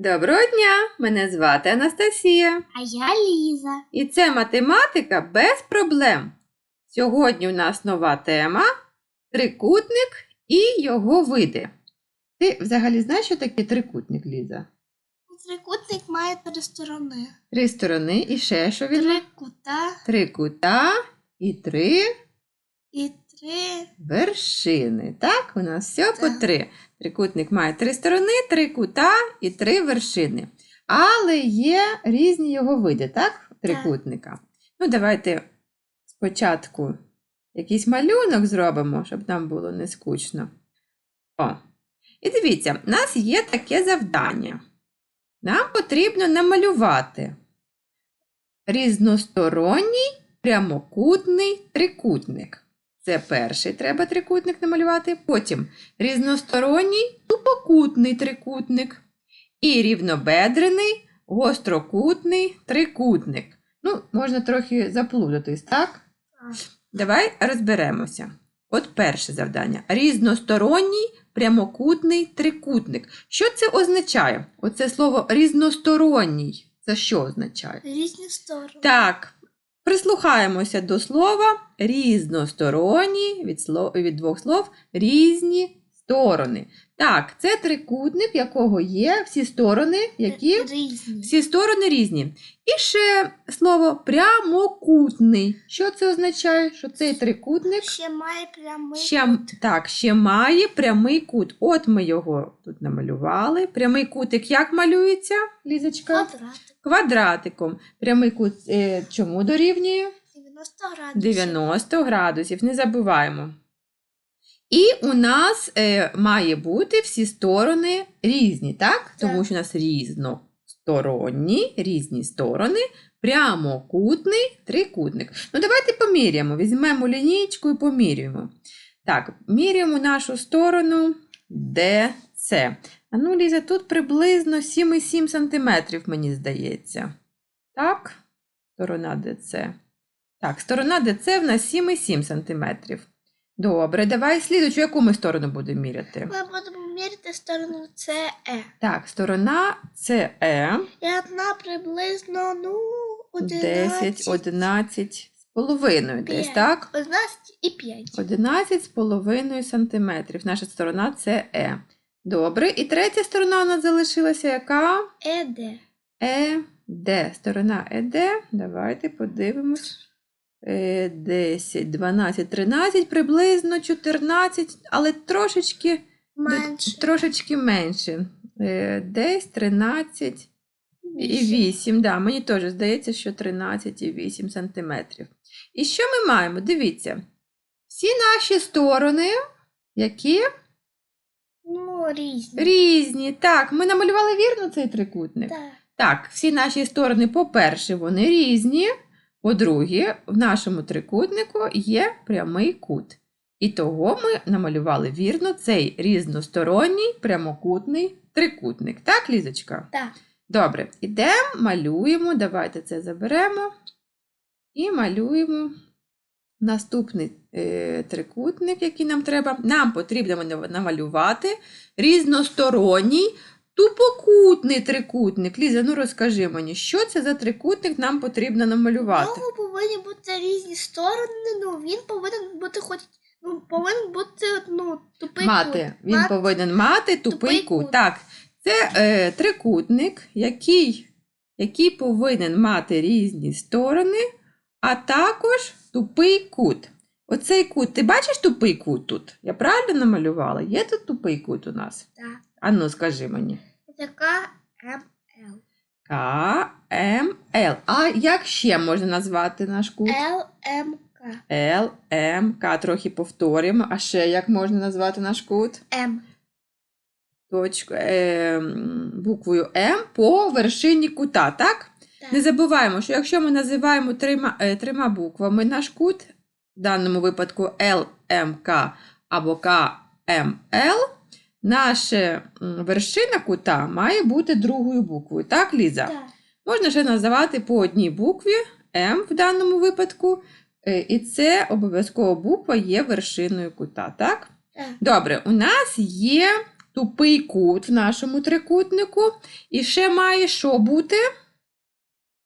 Доброго дня! Мене звати Анастасія. А я Ліза. І це математика без проблем. Сьогодні у нас нова тема трикутник і його види. Ти взагалі знаєш, що таке трикутник, Ліза? Трикутник має три сторони. Три сторони і ще що він? Три кута Три кута і три і три. Вершини. Так, у нас все по три. Трикутник має три сторони, три кута і три вершини. Але є різні його види, так? Трикутника. Ну, давайте спочатку якийсь малюнок зробимо, щоб нам було не скучно. О. І дивіться, в нас є таке завдання. Нам потрібно намалювати різносторонній прямокутний трикутник. Це перший треба трикутник намалювати. Потім різносторонній тупокутний трикутник. І рівнобедрений гострокутний трикутник. Ну, можна трохи заплутатись, так? Давай розберемося. От перше завдання. Різносторонній прямокутний трикутник. Що це означає? Оце слово різносторонній. Це що означає? Різні сторони. Так, прислухаємося до слова різносторонні від, слов, від двох слов різні сторони. Так, це трикутник, якого є всі сторони, які Різні. всі сторони різні. І ще слово прямокутний. Що це означає? Що цей трикутник Ще має прямий. ще, м- так, ще має прямий кут. От ми його тут намалювали. Прямий кутик як малюється, Лізочка? квадратик. Квадратиком. Прямий кут е, чому дорівнює? 90 градусів. 90 градусів. Не забуваємо. І у нас е, має бути всі сторони різні, так? Тому що у нас різносторонні, різні сторони, прямокутний трикутник. Ну, давайте поміряємо. Візьмемо лінійку і поміряємо. Так, міряємо нашу сторону DC. А ну, Ліза, тут приблизно 7,7 см, мені здається. Так, сторона DC. Так, сторона DC в нас 7,7 см. Добре, давай слідучу, яку ми сторону будемо міряти? Ми будемо міряти сторону CE. Так, сторона CE І одна приблизно, ну, 11, 10, 11 з половиною десь, так? 11 і 5. 11 з половиною сантиметрів. Наша сторона CE. Добре, і третя сторона у нас залишилася яка? ЕД. ЕД. Сторона ЕД. Давайте подивимось. Е, 10, 12, 13, приблизно 14, але трошечки, Менше. трошечки менше. Е, Десь 13 і 8. Да, мені теж здається, що 13 і 8 сантиметрів. І що ми маємо? Дивіться. Всі наші сторони, які Ну, різні. різні. Так, ми намалювали вірно цей трикутник. Так. Так, всі наші сторони, по-перше, вони різні. По-друге, в нашому трикутнику є прямий кут. І того ми намалювали вірно цей різносторонній прямокутний трикутник. Так, Лізочка? Так. Добре, ідемо, малюємо. Давайте це заберемо. І малюємо наступний е, трикутник, який нам треба. Нам потрібно намалювати різносторонній тупокутний трикутник. Ліза, ну розкажи мені, що це за трикутник нам потрібно намалювати? нього повинні бути різні сторони, ну він повинен бути хоч. Ну, повинен бути ну, тупий Мати. кут. Він Мати- повинен мати тупий, тупий кут. кут. Так, це е, трикутник, який, який повинен мати різні сторони, а також тупий кут. Оцей кут, ти бачиш тупий кут тут? Я правильно намалювала? Є тут тупий кут у нас? Так. Ану, скажи мені. Така МЛ. К, М, А як ще можна назвати наш кут? ЛМК. Л, М, К. Трохи повторюємо. А ще як можна назвати наш кут? М. точку, е, буквою М по вершині кута, так? Так. Не забуваємо, що якщо ми називаємо трьома, е, трьома буквами наш кут, в даному випадку ЛМК або КМЛ, наша вершина кута має бути другою буквою. Так, Ліза? Так. Можна ще називати по одній букві М в даному випадку, е, і це обов'язково буква є вершиною кута, так? Так. Добре, у нас є тупий кут в нашому трикутнику. І ще має що бути?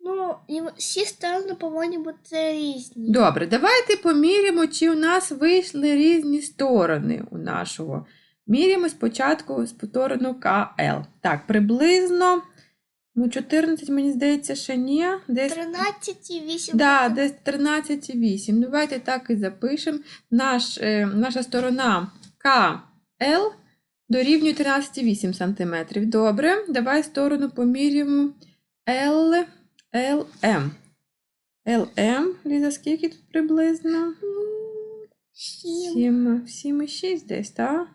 Ну, і всі сторони повинні бути різні. Добре, давайте поміряємо, чи у нас вийшли різні сторони у нашого. Міряємо спочатку з сторону КЛ. Так, приблизно. Ну, 14, мені здається, ще ні. Десь 13 і 8. Да, десь 13,8. Давайте так і запишемо. Наш, е, наша сторона КЛ дорівнює 13,8 см. Добре, давай сторону поміряємо L, LM. LM, Ліза, скільки тут приблизно? 7. 7, 7,6 десь, так?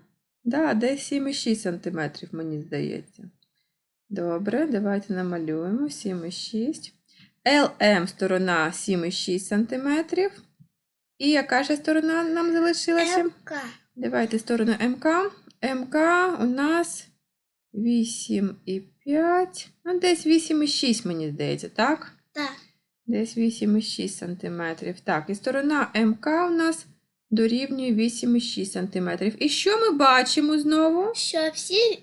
Да, десь 7,6 см, мені здається. Добре, давайте намалюємо 7,6. LM сторона 7,6 см. І яка ще сторона нам залишилася? МК. Давайте сторону МК. МК у нас 8,5. Ну, десь 8,6, мені здається, так? Так. Десь 8,6 см. Так, і сторона МК у нас дорівнює 8,6 см. І що ми бачимо знову? Що всі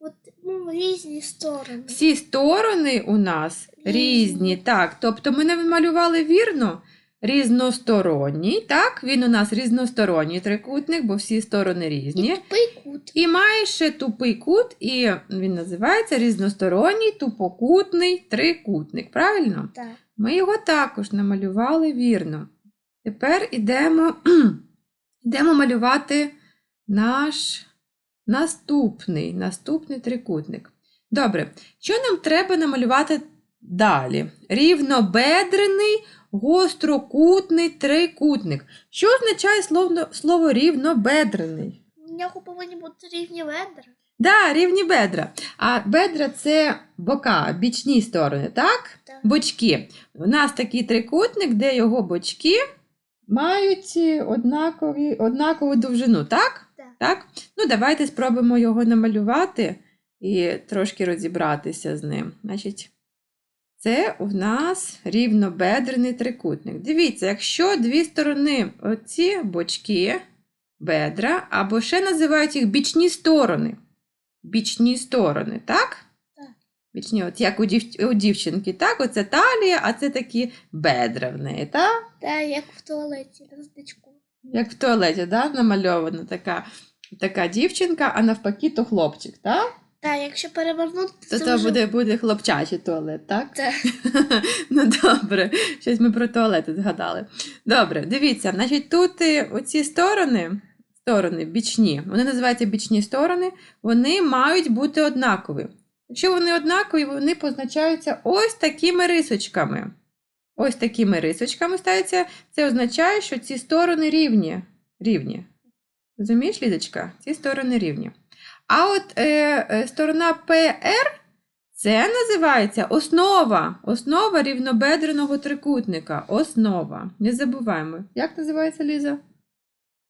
от, ну, різні сторони. Всі сторони у нас Різні. різні. Так, тобто ми не малювали вірно різносторонній. Так, він у нас різносторонній трикутник, бо всі сторони І різні. тупий кут. І має ще тупий кут, і він називається різносторонній тупокутний трикутник. Правильно? Так. Ми його також намалювали вірно. Тепер ідемо, йдемо малювати наш наступний, наступний трикутник. Добре, що нам треба намалювати далі? Рівнобедрений гострокутний трикутник. Що означає слово, слово рівнобедрений? У нього повинні бути рівні ведра. Да, рівні бедра. А бедра це бока, бічні сторони, так? Так. Бочки. У нас такий трикутник, де його бочки мають однакові, однакову довжину, так? Так. так? Ну, давайте спробуємо його намалювати і трошки розібратися з ним. Значить, це у нас рівнобедрений трикутник. Дивіться, якщо дві сторони, оці бочки, бедра, або ще називають їх бічні сторони. Бічні сторони, так? Так. Бічні, от як у, дів... у дівчинки, так? Оце талія, а це такі бедра в неї, так? Так, як в туалеті на. Як в туалеті, да? намальована така, така дівчинка, а навпаки, то хлопчик, так? Так, якщо перевернути, То це вже- буде, буде хлопчачий туалет, так? Так. ну добре, щось ми про туалети згадали. Добре, дивіться, значить, тут е, оці сторони, сторони бічні, вони називаються бічні сторони, вони мають бути однакові. Якщо вони однакові, вони позначаються ось такими рисочками. Ось такими рисочками ставиться. Це означає, що ці сторони рівні. рівні. Розумієш, Лізочка? Ці сторони рівні. А от е, е, сторона PR це називається основа. Основа рівнобедреного трикутника. Основа. Не забуваємо. Як називається Ліза?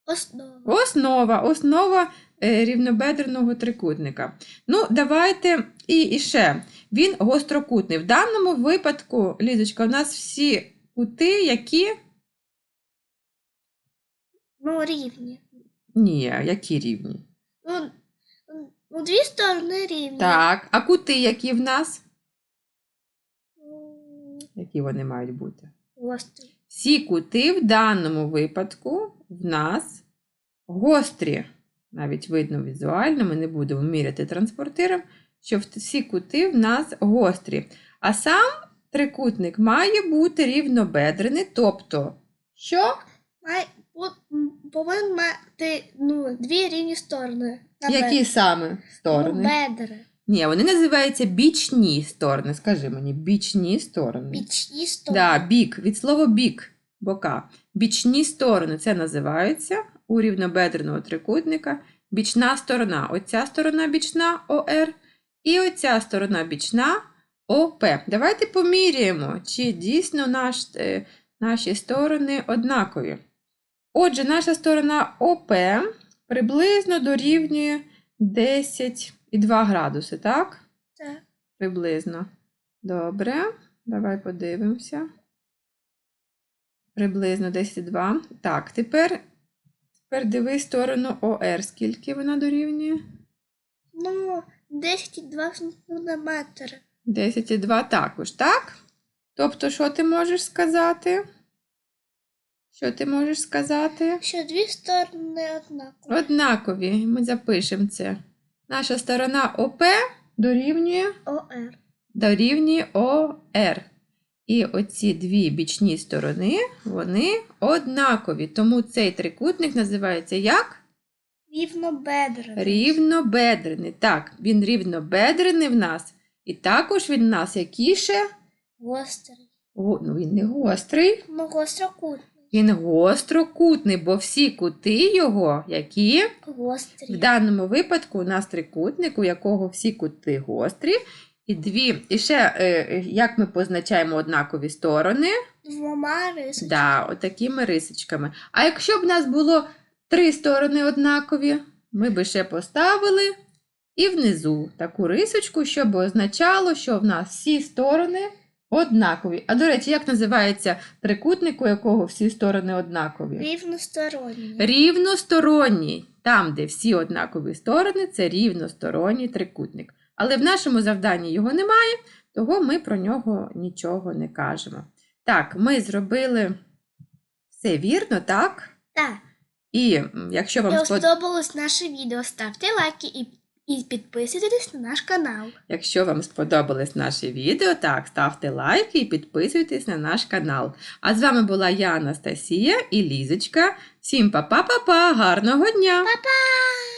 Основа. Основа. Основа рівнобедреного трикутника. Ну, давайте і, і ще. Він гострокутний. В даному випадку, Лізочка, у нас всі кути, які. Ну, рівні. Ні, які рівні. Ну, ну, дві сторони рівні. Так, а кути, які в нас? Які вони мають бути? Гострі. Всі кути в даному випадку в нас гострі. Навіть видно візуально, ми не будемо міряти транспортиром, що всі кути в нас гострі. А сам трикутник має бути рівнобедрений, тобто, що? Має, повинен мати ну, дві рівні сторони. Які саме Ну, сторони? бедра. Ні, вони називаються бічні сторони. Скажи мені, бічні сторони. Бічні сторони. Да, бік, від слова бік, бока. Бічні сторони це називаються у рівнобедреного трикутника. Бічна сторона. Оця сторона бічна ОР і оця сторона бічна ОП. Давайте поміряємо, чи дійсно наш, е, наші сторони однакові. Отже, наша сторона ОП приблизно дорівнює 10,2 градуси, так? Так. Приблизно. Добре, давай подивимося. Приблизно 10,2. Так, тепер, тепер дивись сторону ОР. Скільки вона дорівнює? Ну, 10,2 сантиметри. 10,2 також, так? Тобто, що ти можеш сказати? Що ти можеш сказати? Що дві сторони однакові. Однакові. Ми запишемо це. Наша сторона ОП дорівнює ОР. дорівнює ОР. І оці дві бічні сторони, вони однакові. Тому цей трикутник називається як? Рівнобедрений. Рівнобедрений. Так, він рівнобедрений в нас. І також він в нас якіше. Гострий. Го- Ну, він не гострий, Ну, гострокутний. він гострокутний, бо всі кути його, які в даному випадку у нас трикутник, у якого всі кути гострі. І дві, і ще е, як ми позначаємо однакові сторони, Двома рисочками. да, отакими рисочками. А якщо б у нас було три сторони однакові, ми би ще поставили і внизу таку рисочку, щоб означало, що в нас всі сторони однакові. А до речі, як називається трикутник, у якого всі сторони однакові? Рівносторонній. Рівносторонній. Там, де всі однакові сторони, це рівносторонній трикутник. Але в нашому завданні його немає, того ми про нього нічого не кажемо. Так, ми зробили все вірно, так? Так. І якщо вам, Якщо сподобалось наше відео, ставте лайки і, і підписуйтесь на наш канал. якщо вам сподобалось наше відео, так, ставте лайки і підписуйтесь на наш канал. А з вами була я, Анастасія і Лізочка. Всім па-па-па-па, гарного дня! Па-па!